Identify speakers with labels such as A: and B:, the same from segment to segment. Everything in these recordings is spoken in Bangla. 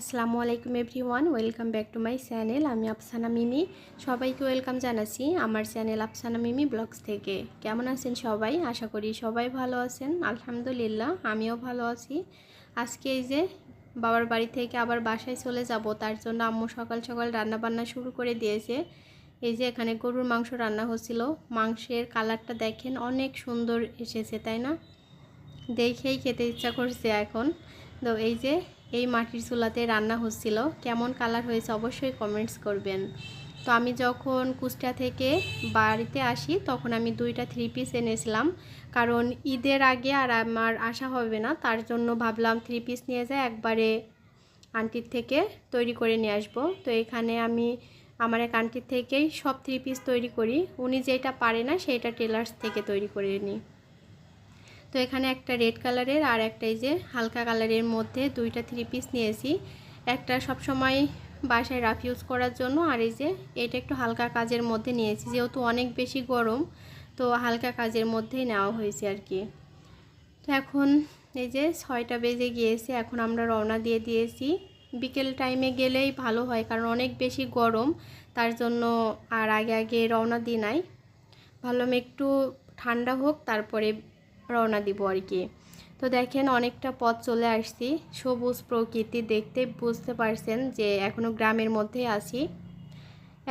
A: আসসালামু আলাইকুম everyone, welcome back to my channel. আমি আফসানা মিমি। সবাইকে ওয়েলকাম জানাচ্ছি আমার চ্যানেল আফসানা মিমি ব্লগস থেকে। কেমন আছেন সবাই? আশা করি সবাই ভালো আছেন। আলহামদুলিল্লাহ, আমিও ভালো আছি। আজকে এই যে বাবার বাড়ি থেকে আবার বাসায় চলে যাব, তার জন্য আম্মু সকাল সকাল রান্না বান্না শুরু করে দিয়েছে। এই যে এখানে গরুর মাংস রান্না হচ্ছিল। মাংসের কালারটা দেখেন অনেক সুন্দর এসেছে, তাই না? দেখেই খেতে ইচ্ছা করছে এখন। তো এই যে, এই মাটির চুলাতে রান্না হচ্ছিল। কেমন কালার হয়েছে অবশ্যই কমেন্টস করবেন। তো আমি যখন কুষ্টা থেকে বাড়িতে আসি, তখন আমি দুইটা থ্রি পিস এনেছিলাম। কারণ ঈদের আগে আর আমার আসা হবে না, তার জন্য ভাবলাম থ্রি পিস নিয়ে যায় একবারে আন্টির থেকে তৈরি করে নিয়ে আসব। তো এখানে আমি আমার এক আন্টির থেকেই সব থ্রি পিস তৈরি করি। উনি যেটা পারে না সেইটা টেলার্স থেকে তৈরি করে নিই। তো এখানে একটা রেড কালারের আর একটা এই যে হালকা কালারের মধ্যে দুইটা থ্রি পিস নিয়েছি। একটা সব সময় বাসায় রাফ ইউজ করার জন্য আর এই যে এটা একটু হালকা কাজের মধ্যে নিয়েছি, যেহেতু অনেক বেশি গরম, তো হালকা কাজের মধ্যেই নেওয়া হয়েছে আর কি। তো এখন এই যে ছয়টা বেজে গিয়েছে, এখন আমরা রওনা দিয়ে দিয়েছি। বিকেল টাইমে গেলেই ভালো হয়, কারণ অনেক বেশি গরম, তার জন্য আর আগে আগে রওনা দিই নাই ভাবলাম একটু ঠান্ডা হোক, তারপরে রওনা দিব আর কি। তো দেখেন অনেকটা পথ চলে আসছি, সবুজ প্রকৃতি দেখতে বুঝতে পারছেন যে এখনও গ্রামের মধ্যে আছি।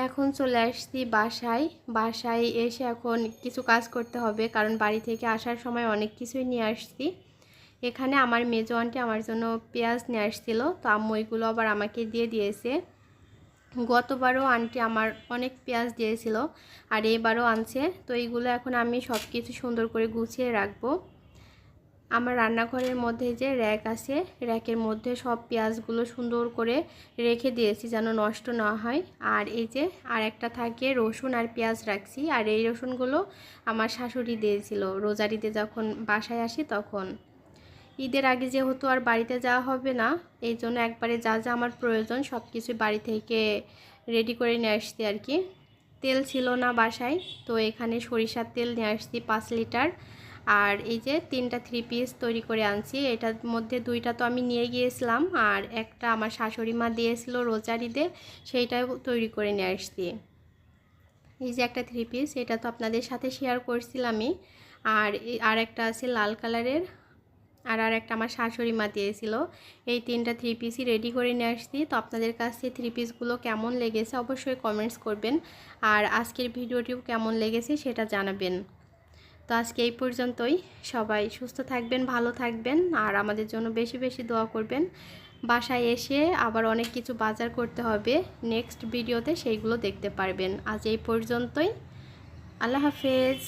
A: এখন চলে আসছি বাসায় বাসায় এসে এখন কিছু কাজ করতে হবে কারণ বাড়ি থেকে আসার সময় অনেক কিছুই নিয়ে আসছি। এখানে আমার মেজো আন্টি আমার জন্য পেঁয়াজ নিয়ে আসছিল, তো আম্মু এগুলো আবার আমাকে দিয়ে দিয়েছে। গতবারও আন্টি আমার অনেক পেঁয়াজ দিয়েছিল আর এবারও আনছে। তো এইগুলো এখন আমি সব কিছু সুন্দর করে গুছিয়ে রাখব। আমার রান্নাঘরের মধ্যে যে র্যাক আছে, র্যাকের মধ্যে সব পেঁয়াজগুলো সুন্দর করে রেখে দিয়েছি যেন নষ্ট না হয়। আর এই যে আর একটা থাকে রসুন আর পেঁয়াজ রাখছি আর এই রসুনগুলো আমার শাশুড়ি দিয়েছিল। রোজারিতে যখন বাসায় আসি তখন। ঈদের আগে যেহেতু আর বাড়িতে যাওয়া হবে না, এই জন্য একবারে যা যা আমার প্রয়োজন সব কিছু বাড়ি থেকে রেডি করে নিয়ে আসছি আর কি। তেল ছিল না বাসায়, তো এখানে সরিষার তেল নিয়ে আসছি পাঁচ লিটার। আর এই যে তিনটা থ্রি পিস তৈরি করে আনছি, এটার মধ্যে দুইটা তো আমি নিয়ে গিয়েছিলাম, আর একটা আমার শাশুড়ি মা দিয়েছিল রোজারিতে, সেইটাও তৈরি করে নিয়ে আসছি। এই যে একটা থ্রি পিস এটা তো আপনাদের সাথে শেয়ার করছিলামই। আর আর একটা আছে লাল কালারের আর আর একটা আমার শাশুড়ি মা দিয়েছিল। এই তিনটা থ্রি পিসই রেডি করে নিয়ে আসছি। তো আপনাদের কাছে থ্রি পিসগুলো কেমন লেগেছে অবশ্যই কমেন্টস করবেন। আর আজকের ভিডিওটিও কেমন লেগেছে সেটা জানাবেন। তো আজকে এই পর্যন্তই। সবাই সুস্থ থাকবেন, ভালো থাকবেন, আর আমাদের জন্য বেশি বেশি দোয়া করবেন। বাসায় এসে আবার অনেক কিছু বাজার করতে হবে। নেক্সট ভিডিওতে সেইগুলো দেখতে পারবেন। আজ এই পর্যন্তই। আল্লাহ হাফেজ।